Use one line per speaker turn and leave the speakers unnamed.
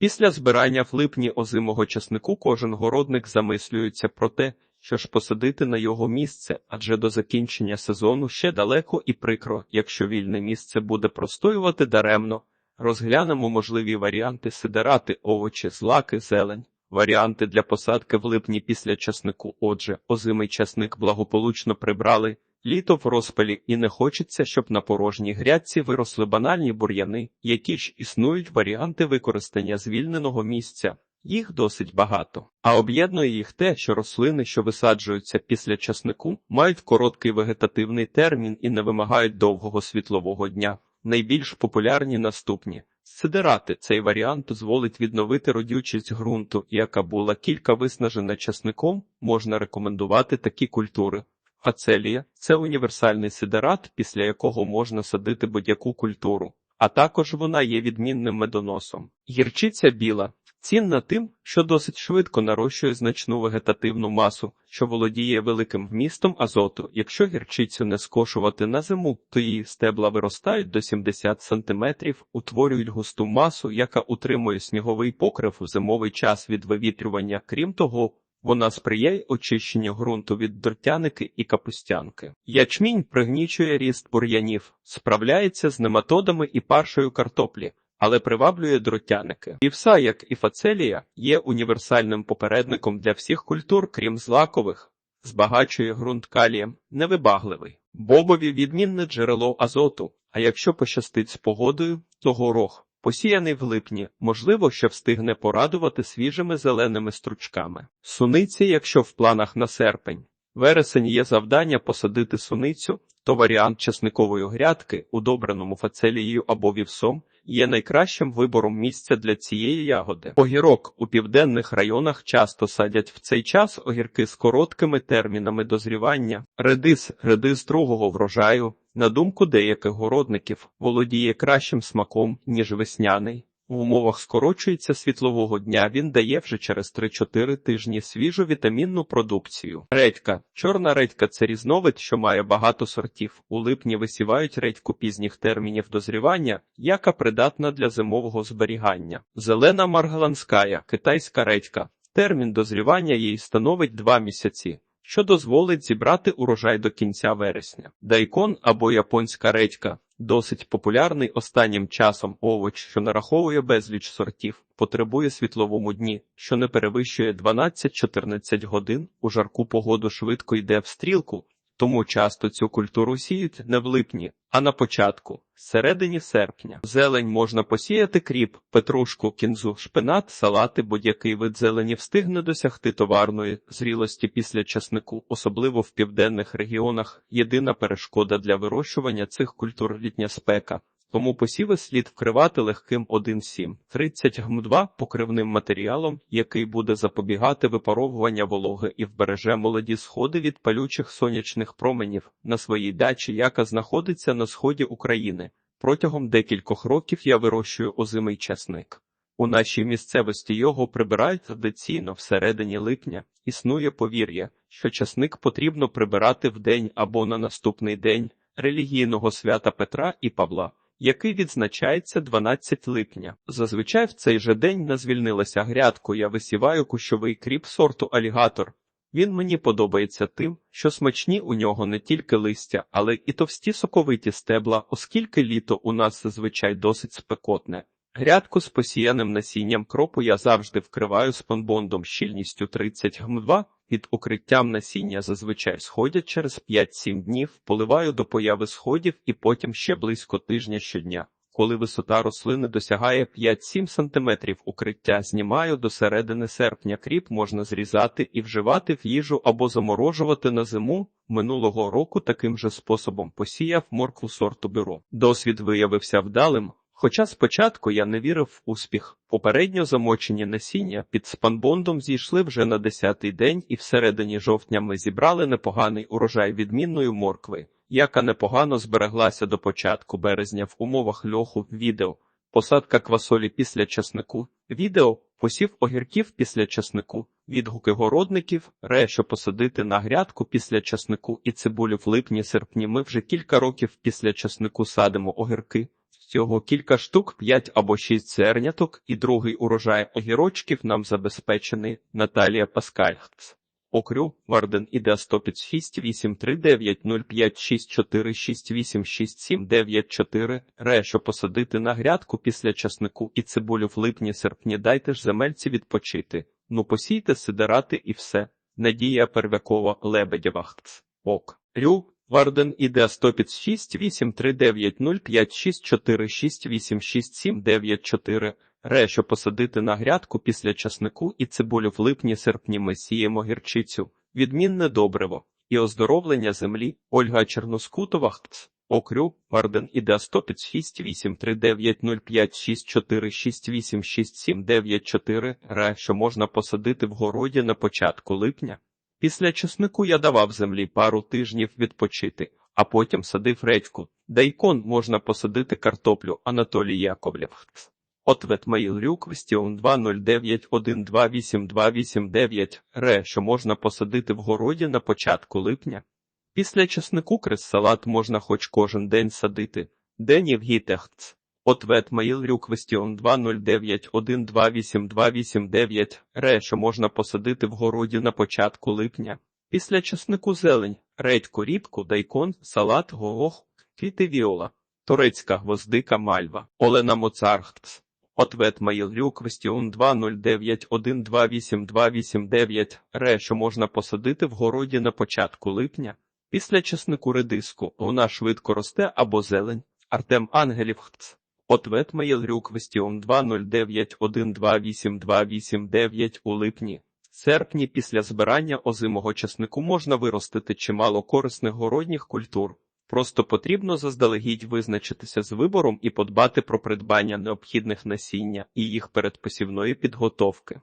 Після збирання в липні озимого часнику кожен городник замислюється про те, що ж посадити на його місце, адже до закінчення сезону ще далеко і прикро, якщо вільне місце буде простоювати даремно. Розглянемо можливі варіанти сидерати, овочі, злаки, зелень. Варіанти для посадки в липні після часнику. Отже, озимий часник благополучно прибрали. Літо в розпалі і не хочеться, щоб на порожній грядці виросли банальні бур'яни, які ж існують варіанти використання звільненого місця. Їх досить багато, а об'єднує їх те, що рослини, що висаджуються після часнику, мають короткий вегетативний термін і не вимагають довгого світлового дня. Найбільш популярні наступні. Сидерати цей варіант дозволить відновити родючість ґрунту, яка була кілька виснажена часником, можна рекомендувати такі культури. Фацелія це універсальний сидерат, після якого можна садити будь-яку культуру, а також вона є відмінним медоносом. Гірчиця біла цінна тим, що досить швидко нарощує значну вегетативну масу, що володіє великим вмістом азоту. Якщо гірчицю не скошувати на зиму, то її стебла виростають до 70 см, утворюють густу масу, яка утримує сніговий покрив в зимовий час від вивітрювання. Крім того, вона сприяє очищенню ґрунту від дротяники і капустянки. Ячмінь пригнічує ріст бур'янів, справляється з нематодами і паршою картоплі, але приваблює дротяники. Вівса, як і фацелія, є універсальним попередником для всіх культур, крім злакових, збагачує ґрунт калієм, невибагливий. Бобові відмінне джерело азоту, а якщо пощастить з погодою, то горох. Посіяний в липні, можливо, що встигне порадувати свіжими зеленими стручками. Суниці, якщо в планах на серпень. Вересень є завдання посадити суницю, то варіант часникової грядки, удобреному фацелією або вівсом, є найкращим вибором місця для цієї ягоди. Огірок у південних районах часто садять в цей час огірки з короткими термінами дозрівання. Редис, редис другого врожаю, на думку деяких городників, володіє кращим смаком, ніж весняний. В умовах скорочується світлового дня він дає вже через 3-4 тижні свіжу вітамінну продукцію. Редька. Чорна редька це різновид, що має багато сортів. У липні висівають редьку пізніх термінів дозрівання, яка придатна для зимового зберігання. Зелена маргаланська, китайська редька. Термін дозрівання їй становить 2 місяці. Що дозволить зібрати урожай до кінця вересня. Дайкон або японська редька досить популярний останнім часом овоч, що нараховує безліч сортів, потребує світловому дні, що не перевищує 12-14 годин, у жарку погоду швидко йде в стрілку, тому часто цю культуру сіють не в липні, а на початку, середині серпня. Зелень можна посіяти кріп, петрушку, кінзу, шпинат, салати, будь-який вид зелені встигне досягти товарної зрілості після часнику, особливо в південних регіонах. Єдина перешкода для вирощування цих культур літня спека. Тому посіви слід вкривати легким 1,7 30 гм2 покривним матеріалом, який буде запобігати випаровування вологи і вбереже молоді сходи від палючих сонячних променів на своїй дачі, яка знаходиться на сході України. Протягом декількох років я вирощую озимий часник. У нашій місцевості його прибирають традиційно всередині липня. Існує повір'я, що часник потрібно прибирати в день або на наступний день релігійного свята Петра і Павла який відзначається 12 липня. Зазвичай в цей же день не звільнилася грядку. Я висіваю кущовий кріп сорту алігатор. Він мені подобається тим, що смачні у нього не тільки листя, але і товсті соковиті стебла, оскільки літо у нас зазвичай досить спекотне. Грядку з посіяним насінням кропу я завжди вкриваю спонбондом щільністю 30 гм2, під укриттям насіння зазвичай сходять через 5-7 днів, поливаю до появи сходів і потім ще близько тижня щодня. Коли висота рослини досягає 5-7 см укриття, знімаю до середини серпня кріп можна зрізати і вживати в їжу або заморожувати на зиму. Минулого року таким же способом посіяв моркву сорту бюро. Досвід виявився вдалим. Хоча спочатку я не вірив в успіх, попередньо замочені насіння під спанбондом зійшли вже на десятий день, і всередині жовтня ми зібрали непоганий урожай відмінної моркви, яка непогано збереглася до початку березня в умовах льоху відео, посадка квасолі після часнику, відео, посів огірків після часнику, відгуки городників, ре, що посадити на грядку після часнику і цибулю в липні-серпні. Ми вже кілька років після часнику садимо огірки. Всього кілька штук, 5 або 6 зерняток, і другий урожай огірочків нам забезпечений Наталія Паскальц. Окрю, Варден іде 106 839 056 468 94 Ре, що посадити на грядку після часнику і цибулю в липні-серпні дайте ж земельці відпочити. Ну посійте сидирати і все. Надія Первякова Лебедєва Хц. Ок. Варден іде 106 839 056 468 94 Ре, що посадити на грядку після часнику і цибулю в липні-серпні ми сіємо гірчицю, відмінне добриво. І оздоровлення землі. Ольга Черноскутова Хц. Окрю, Варден іде 106 839 056 468 94 Ре, що можна посадити в городі на початку липня. Після чеснику я давав землі пару тижнів відпочити, а потім садив редьку. Дайкон можна посадити картоплю Анатолій Яковлєв. Ответ Маїл Рюк Вестіон 20912828289 Ре, що можна посадити в городі на початку липня. Після чеснику крес салат можна хоч кожен день садити. Денів Гітехц. Ответ Маїл Рюк Вестіон 20912828289 Ре, що можна посадити в городі на початку липня. Після чеснику зелень, редьку, рібку, дайкон, салат, горох, квіти віола, турецька гвоздика мальва, Олена Моцархтс. Ответ Маїл Рюк Вестіон 20912828289 Ре, що можна посадити в городі на початку липня. Після чеснику редиску вона швидко росте або зелень. Артем Ангелів. Ответ Маїл Рюк Вестіон 20912828289 у липні. Серпні після збирання озимого чеснику можна виростити чимало корисних городніх культур. Просто потрібно заздалегідь визначитися з вибором і подбати про придбання необхідних насіння і їх передпосівної підготовки.